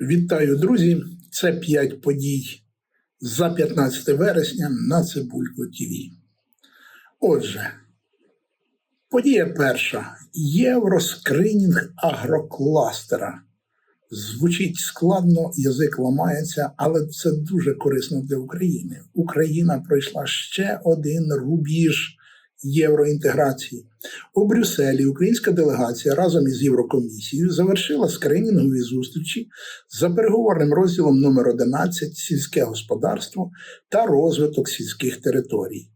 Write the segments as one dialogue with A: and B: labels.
A: Вітаю, друзі! Це 5 подій за 15 вересня на Цибулько ТВ. Отже, подія перша. Євроскринінг агрокластера. Звучить складно, язик ламається, але це дуже корисно для України. Україна пройшла ще один рубіж євроінтеграції. У Брюсселі українська делегація разом із Єврокомісією завершила скринінгові зустрічі за переговорним розділом номер 11 сільське господарство та розвиток сільських територій.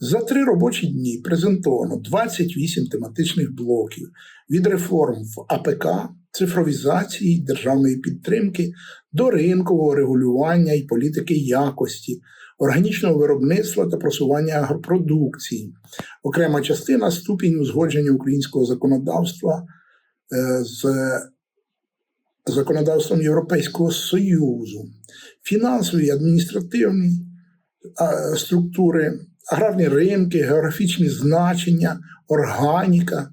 A: За три робочі дні презентовано 28 тематичних блоків від реформ в АПК, цифровізації, державної підтримки до ринкового регулювання і політики якості, органічного виробництва та просування агропродукції. Окрема частина ступінь узгодження українського законодавства е, з законодавством Європейського Союзу, фінансові і адміністративні структури, аграрні ринки, географічні значення, органіка,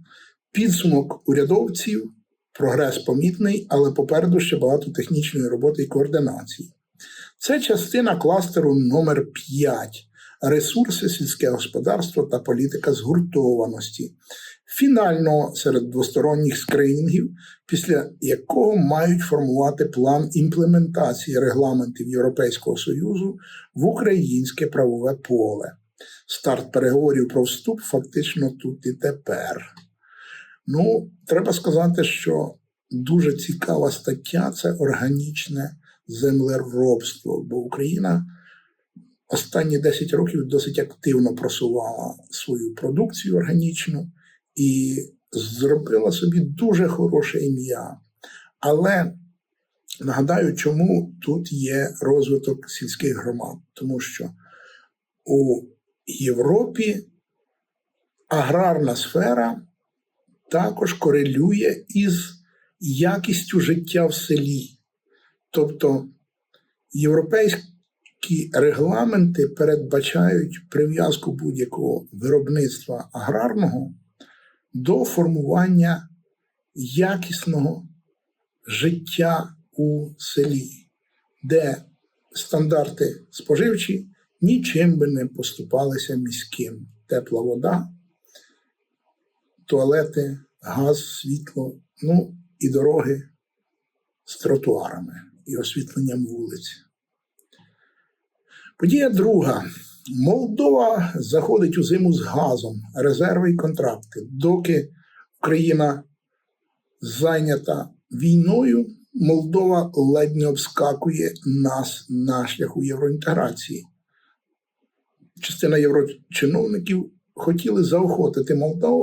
A: підсумок урядовців, прогрес помітний, але попереду ще багато технічної роботи і координації. Це частина кластеру номер 5 ресурси, сільське господарство та політика згуртованості. Фінально серед двосторонніх скринінгів, після якого мають формувати план імплементації регламентів Європейського Союзу в українське правове поле. Старт переговорів про вступ фактично тут і тепер. Ну, треба сказати, що дуже цікава стаття це органічне землеробство, бо Україна останні 10 років досить активно просувала свою продукцію органічну і зробила собі дуже хороше ім'я. Але нагадаю, чому тут є розвиток сільських громад, тому що у Європі аграрна сфера також корелює із якістю життя в селі. Тобто європейські регламенти передбачають прив'язку будь-якого виробництва аграрного до формування якісного життя у селі, де стандарти споживчі нічим би не поступалися міським. Тепла вода, туалети, газ, світло, ну і дороги з тротуарами і освітленням вулиць. Подія друга. Молдова заходить у зиму з газом, резерви і контракти. Доки Україна зайнята війною, Молдова ледь не обскакує нас на шляху євроінтеграції. Частина єврочиновників хотіли заохотити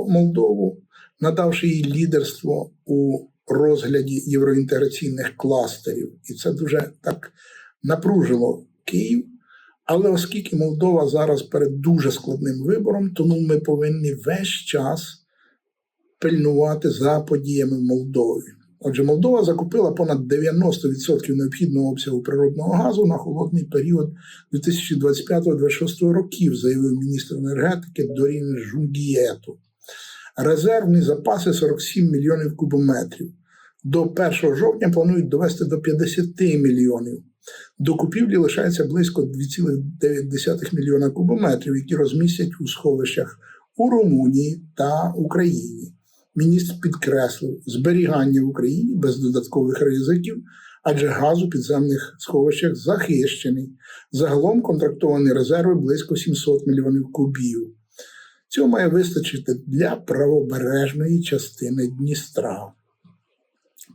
A: Молдову, надавши їй лідерство у розгляді євроінтеграційних кластерів. І це дуже так напружило Київ. Але оскільки Молдова зараз перед дуже складним вибором, тому ми повинні весь час пильнувати за подіями в Молдові. Отже, Молдова закупила понад 90% необхідного обсягу природного газу на холодний період 2025-2026 років, заявив міністр енергетики Дорін Жунгієту. Резервні запаси 47 мільйонів кубометрів. До 1 жовтня планують довести до 50 мільйонів. До купівлі лишається близько 2,9 мільйона кубометрів, які розмістять у сховищах у Румунії та Україні. Міністр підкреслив зберігання в Україні без додаткових ризиків, адже газ у підземних сховищах захищений. Загалом контрактовані резерви близько 700 мільйонів кубів. Цього має вистачити для правобережної частини Дністра.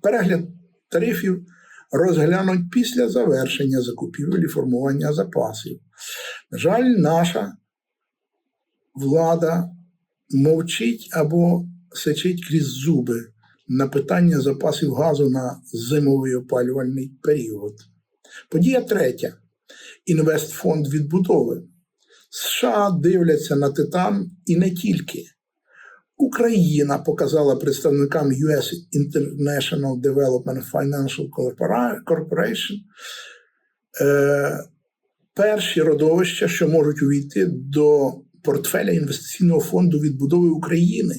A: Перегляд тарифів розглянуть після завершення закупівель і формування запасів. На жаль, наша влада мовчить або сечить крізь зуби на питання запасів газу на зимовий опалювальний період. Подія третя. Інвестфонд відбудови. США дивляться на Титан і не тільки. Україна показала представникам US International Development Financial Corporation е, перші родовища, що можуть увійти до портфеля інвестиційного фонду відбудови України.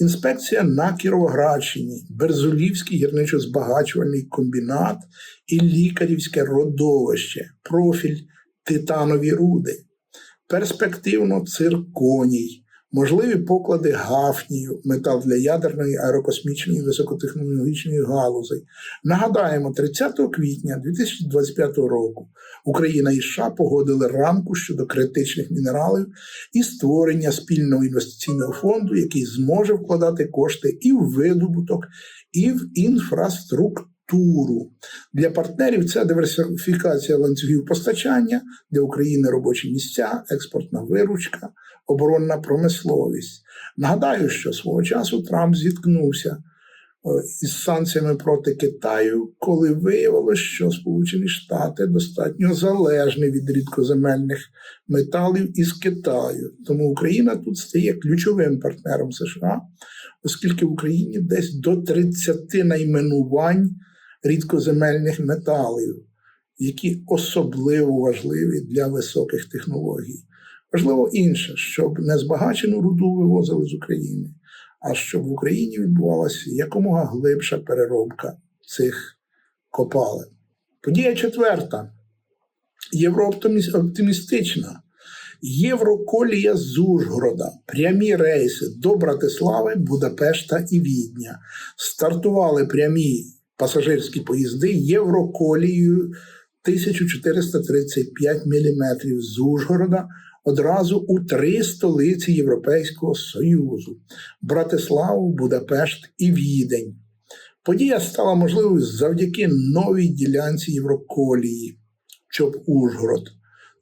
A: Інспекція на Кіровоградщині, Берзулівський гірничо-збагачувальний комбінат і лікарівське родовище, профіль титанові руди, перспективно цирконій, можливі поклади гафнію, метал для ядерної, аерокосмічної, високотехнологічної галузей. Нагадаємо, 30 квітня 2025 року Україна і США погодили рамку щодо критичних мінералів і створення спільного інвестиційного фонду, який зможе вкладати кошти і в видобуток, і в інфраструктуру. Для партнерів це диверсифікація ланцюгів постачання для України робочі місця, експортна виручка, оборонна промисловість. Нагадаю, що свого часу Трамп зіткнувся е, із санкціями проти Китаю, коли виявилось, що Сполучені Штати достатньо залежні від рідкоземельних металів із Китаю. Тому Україна тут стає ключовим партнером США, оскільки в Україні десь до 30 найменувань рідкоземельних металів, які особливо важливі для високих технологій. Важливо інше, щоб не збагачену руду вивозили з України, а щоб в Україні відбувалася якомога глибша переробка цих копалин. Подія четверта. Єврооптимістична. Євроколія з Ужгорода, прямі рейси до Братислави, Будапешта і Відня. Стартували прямі пасажирські поїзди Євроколією 1435 мм з Ужгорода одразу у три столиці Європейського Союзу Братиславу, Будапешт і Відень. Подія стала можливою завдяки новій ділянці Євроколії, Чоп Ужгород,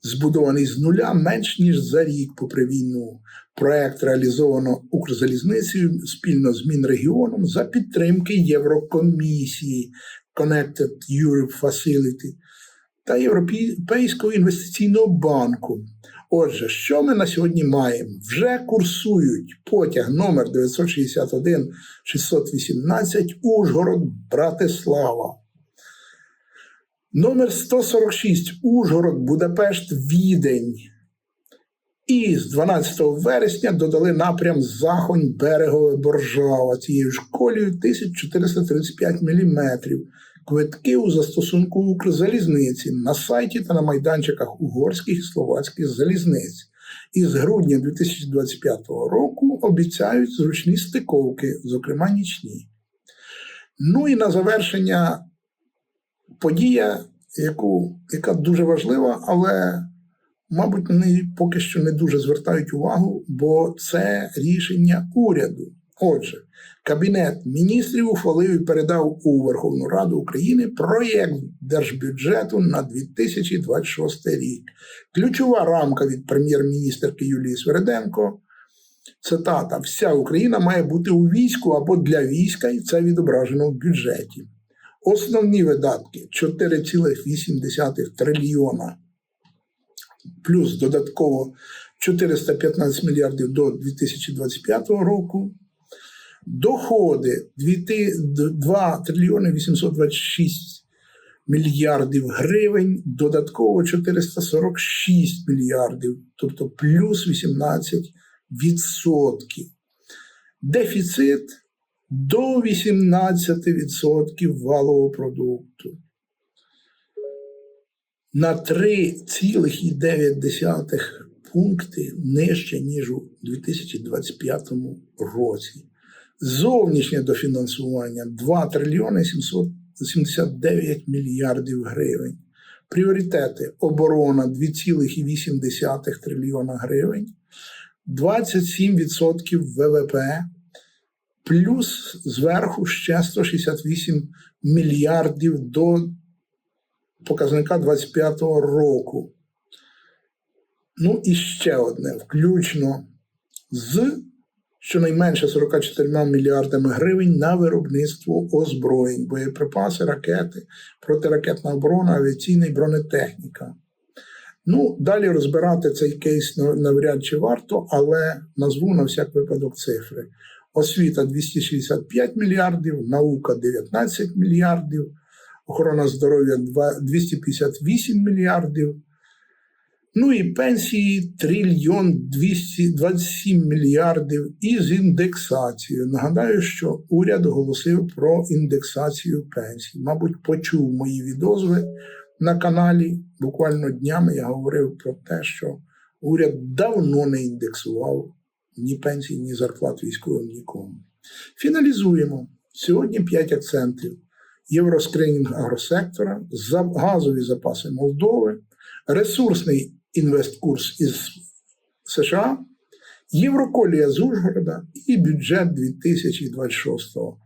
A: збудований з нуля менш ніж за рік попри війну. Проект реалізовано Укрзалізницею спільно з Мінрегіоном за підтримки Єврокомісії Connected Europe Facility та Європейського інвестиційного банку. Отже, що ми на сьогодні маємо? Вже курсують потяг номер 961 618 Ужгород, Братислава. Номер 146 Ужгород, Будапешт, Відень. І з 12 вересня додали напрям Захонь, Берегове, Боржава цією ж колією 1435 мм. Квитки у застосунку Укрзалізниці на сайті та на майданчиках угорських і словацьких залізниць. І з грудня 2025 року обіцяють зручні стиковки, зокрема нічні. Ну і на завершення подія, яку, яка дуже важлива, але, мабуть, на поки що не дуже звертають увагу, бо це рішення уряду. Отже, Кабінет міністрів ухвалив і передав у Верховну Раду України проєкт держбюджету на 2026 рік. Ключова рамка від прем'єр-міністрки Юлії Свереденко. Цитата: Вся Україна має бути у війську або для війська, і це відображено в бюджеті. Основні видатки 4,8 трильйона, плюс додатково 415 мільярдів до 2025 року. Доходи 2 трильйони 826 мільярдів гривень, додатково 446 мільярдів, тобто плюс 18 відсотків. Дефіцит до 18% валового продукту. На 3,9 пункти нижче, ніж у 2025 році. Зовнішнє дофінансування 2 трильйони 779 мільярдів гривень. Пріоритети оборона 2,8 трильйона гривень, 27% ВВП, плюс зверху ще 168 мільярдів до показника 2025 року. Ну і ще одне, включно з щонайменше 44 мільярдами гривень на виробництво озброєнь, боєприпаси, ракети, протиракетна оборона, авіаційна і бронетехніка. Ну, далі розбирати цей кейс навряд чи варто, але назву на всяк випадок цифри. Освіта 265 мільярдів, наука 19 мільярдів, охорона здоров'я 258 мільярдів, Ну і пенсії трильйон 227 мільярдів із індексацією. Нагадаю, що уряд оголосив про індексацію пенсій. Мабуть, почув мої відозви на каналі. Буквально днями я говорив про те, що уряд давно не індексував ні пенсій, ні зарплат військовим нікому. Фіналізуємо. Сьогодні 5 акцентів. Євроскринінг агросектора, газові запаси Молдови, ресурсний інвесткурс із США, Євроколія з Ужгорода і бюджет 2026 року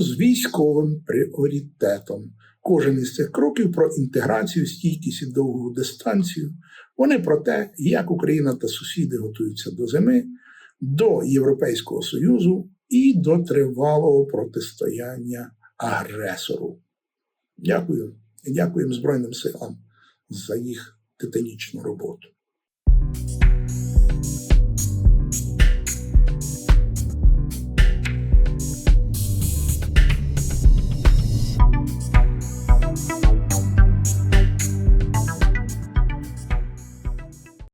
A: з військовим пріоритетом. Кожен із цих кроків про інтеграцію, стійкість і довгу дистанцію. Вони про те, як Україна та сусіди готуються до зими, до Європейського Союзу і до тривалого протистояння агресору. Дякую дякуємо Збройним силам за їх титанічну роботу.